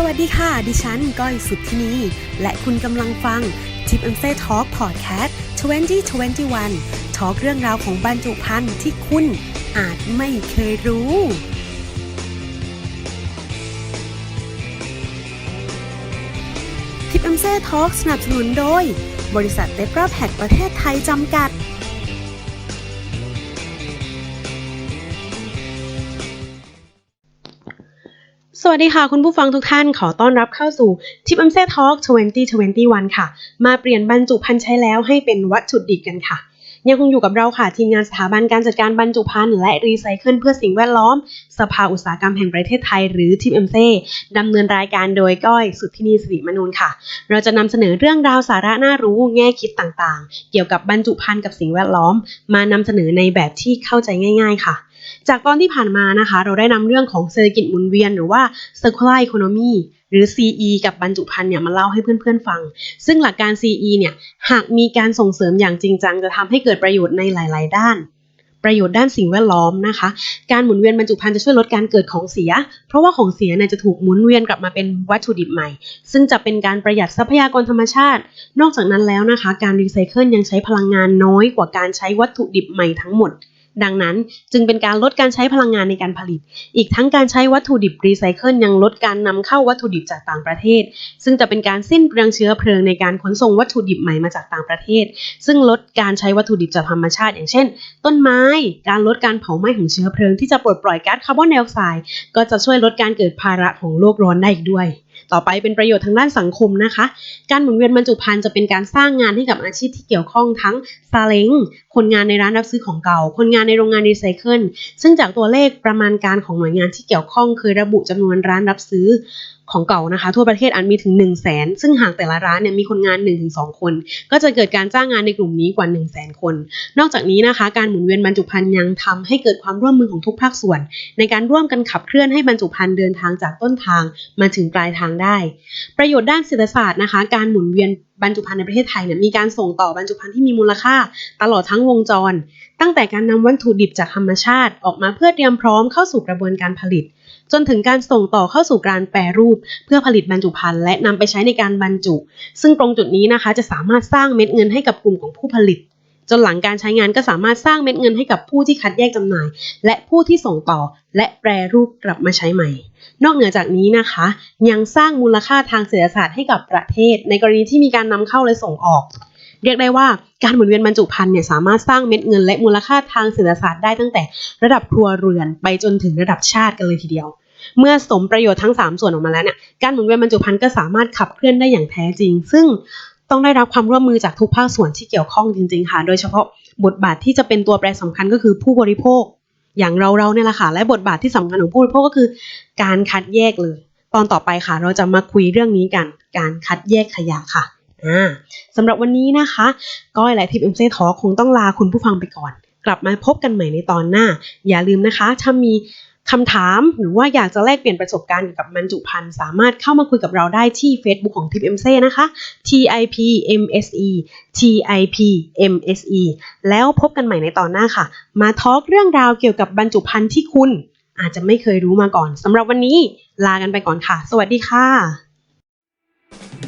สวัสดีค่ะ ดิฉันก้อยสุดที่นี้และคุณกำลังฟัง t i p อั s เซ่ทอ l k พอดแคสต์2021ทอล์กเรื่องราวของบรรจุภัณฑ์ที่คุณอาจไม่เคยรู้ t i p อั s เซ่ทอ l k สนับสนุนโดย บริษัทเ e ปราแพคประเทศไทยจำกัด วัสดีค่ะ คุณผู้ฟังทุกท่านขอต้อนรับเข้าสู่ทิปอัมเซ่ทอล์ก2021 ค่ะ มาเปลี่ยนบรรจุภัณฑ์ใช้แล้วให้เป็นวัตถุดิบกันค่ะ ยังคงอยู่กับเราค่ะ ทีมงานสถาบันการจัดการบรรจุภัณฑ์และรีไซเคิลเพื่อสิ่งแวดล้อม สภาอุตสาหกรรมแห่งประเทศไทยหรือทิปอัมเซ่ดำเนินรายการโดยก้อยสุทธินีสิริมนูนค่ะ เราจะนำเสนอเรื่องราวสาระน่ารู้แง่คิดต่างๆ เกี่ยวกับบรรจุภัณฑ์กับสิ่งแวดล้อม มานำเสนอในแบบที่เข้าใจง่าย ๆ ค่ะ จากตอนที่ผ่านมานะคะ เราได้นำเรื่องของเศรษฐกิจหมุนเวียน หรือว่า circular economy หรือ CE กับบรรจุภัณฑ์เนี่ยมาเล่าให้เพื่อนๆฟัง ซึ่งหลักการ CE เนี่ยหากมีการส่งเสริมอย่างจริงจัง จะทำให้เกิดประโยชน์ในหลาย ๆ ด้าน ประโยชน์ด้านสิ่งแวดล้อมนะคะ การหมุนเวียนบรรจุภัณฑ์จะช่วยลดการเกิดของเสีย เพราะว่าของเสียเนี่ยจะถูกหมุนเวียนกลับมาเป็นวัตถุดิบใหม่ ซึ่งจะเป็นการประหยัดทรัพยากรธรรมชาติ นอกจากนั้นแล้วนะคะ การรีไซเคิลยังใช้พลังงานน้อยกว่าการใช้วัตถุดิบใหม่ทั้งหมด ดังนั้นจึงเป็นการลดการใช้พลังงานในการผลิต อีกทั้งการใช้วัตถุดิบรีไซเคิลยังลดการนำเข้าวัตถุดิบจากต่างประเทศ ซึ่งจะเป็นการสิ้นเปลืองเชื้อเพลิงในการขนส่งวัตถุดิบใหม่มาจากต่างประเทศ ซึ่งลดการใช้วัตถุดิบจากธรรมชาติ อย่างเช่น ต้นไม้ การลดการเผาไหม้ของเชื้อเพลิงที่จะปลดปล่อยก๊าซคาร์บอนไดออกไซด์ก็จะช่วยลดการเกิดภาระของโลกร้อนได้อีกด้วย ต่อไปเป็นประโยชน์ทางด้านสังคมนะคะ การหมุนเวียนบรรจุภัณฑ์จะเป็นการสร้างงานให้กับอาชีพที่เกี่ยวข้องทั้งซาเล้งคนงานในร้านรับซื้อของเก่า คนงานในโรงงานรีไซเคิลซึ่งจากตัวเลขประมาณการของหน่วยงานที่เกี่ยวข้องเคยระบุจำนวนร้านรับซื้อ ของเก่านะคะ ทั่วประเทศอาจมีถึง 1 0 0 0 0แสนซึ่งหากแต่ละร้านเนี่ยมีคนงาน 1-2 คน ก็จะเกิดการจ้างงานในกลุ่มนี้กว่า 1 0 0 0 0แสนคน นอกจากนี้นะคะ การหมุนเวียนบรรจุภัณฑ์ยังทำให้เกิดความร่วมมือของทุกภาคส่วน ในการร่วมกันขับเคลื่อนให้บรรจุภัณฑ์เดินทางจากต้นทางมาถึงปลายทางได้ ประโยชน์ด้านเศรษฐศาสตร์นะคะ การหมุนเวียนบรรจุภัณฑ์ในประเทศไทยเนี่ยมีการส่งต่อบรรจุภัณฑ์ที่มีมูลค่า ตลอดทั้งวงจร ตั้งแต่การนำวัตถุดิบจากธรรมชาติ ออกมาเพื่อเตรียมพร้อมเข้าสู่กระบวนการผลิต จนถึงการส่งต่อเข้าสู่การแปรรูป เพื่อผลิตบรรจุภัณฑ์และนำไปใช้ในการบรรจุ ซึ่งตรงจุดนี้นะคะจะสามารถสร้างเม็ดเงินให้กับกลุ่มของผู้ผลิต จนหลังการใช้งานก็สามารถสร้างเม็ดเงินให้กับผู้ที่คัดแยกจำหน่าย และผู้ที่ส่งต่อและแปรรูปกลับมาใช้ใหม่ นอกเหนือจากนี้นะคะ ยังสร้างมูลค่าทางเศรษฐศาสตร์ให้กับประเทศ ในกรณีที่มีการนำเข้าและส่งออก เรียกได้ว่าการหมุนเวียนบรรจุภัณฑ์เนี่ยสามารถสร้างเม็ดเงินและมูลค่าทางเศรษฐศาสตร์ได้ตั้งแต่ระดับครัวเรือนไปจนถึงระดับชาติกันเลยทีเดียว เมื่อสมประโยชน์ทั้ง 3 ส่วนออกมาแล้วเนี่ยการหมุนเวียนบรรจุภัณฑ์ก็สามารถขับเคลื่อนได้อย่างแท้จริง ซึ่งต้องได้รับความร่วมมือจากทุกภาคส่วนที่เกี่ยวข้องจริงๆค่ะ โดยเฉพาะบทบาทที่จะเป็นตัวแปรสำคัญก็คือผู้บริโภค อย่างเราเราเนี่ยแหละค่ะ และบทบาทที่สำคัญของผู้บริโภคก็คือ การคัดแยกเลย ตอนต่อไปค่ะ เราจะมาคุยเรื่องนี้กัน การคัดแยกขยะค่ะ อ่าสำหรับวันนี้นะคะ ก้อยและทิปเอ็มเซทอคงต้องลาคุณผู้ฟังไปก่อน กลับมาพบกันใหม่ในตอนหน้า อย่าลืมนะคะ ถ้ามีคำถามหรือว่าอยากจะแลกเปลี่ยนประสบการณ์เกี่ยวกับบรรจุภัณฑ์สามารถเข้ามาคุยกับเราได้ที่ Facebook ของ Tip MC นะคะ TIP MSE TIP MSE แล้วพบกันใหม่ในตอนหน้าค่ะ มาทอล์กเรื่องราวเกี่ยวกับบรรจุภัณฑ์ที่คุณ อาจจะไม่เคยรู้มาก่อนสำหรับวันนี้ลากันไปก่อนค่ะ สวัสดีค่ะ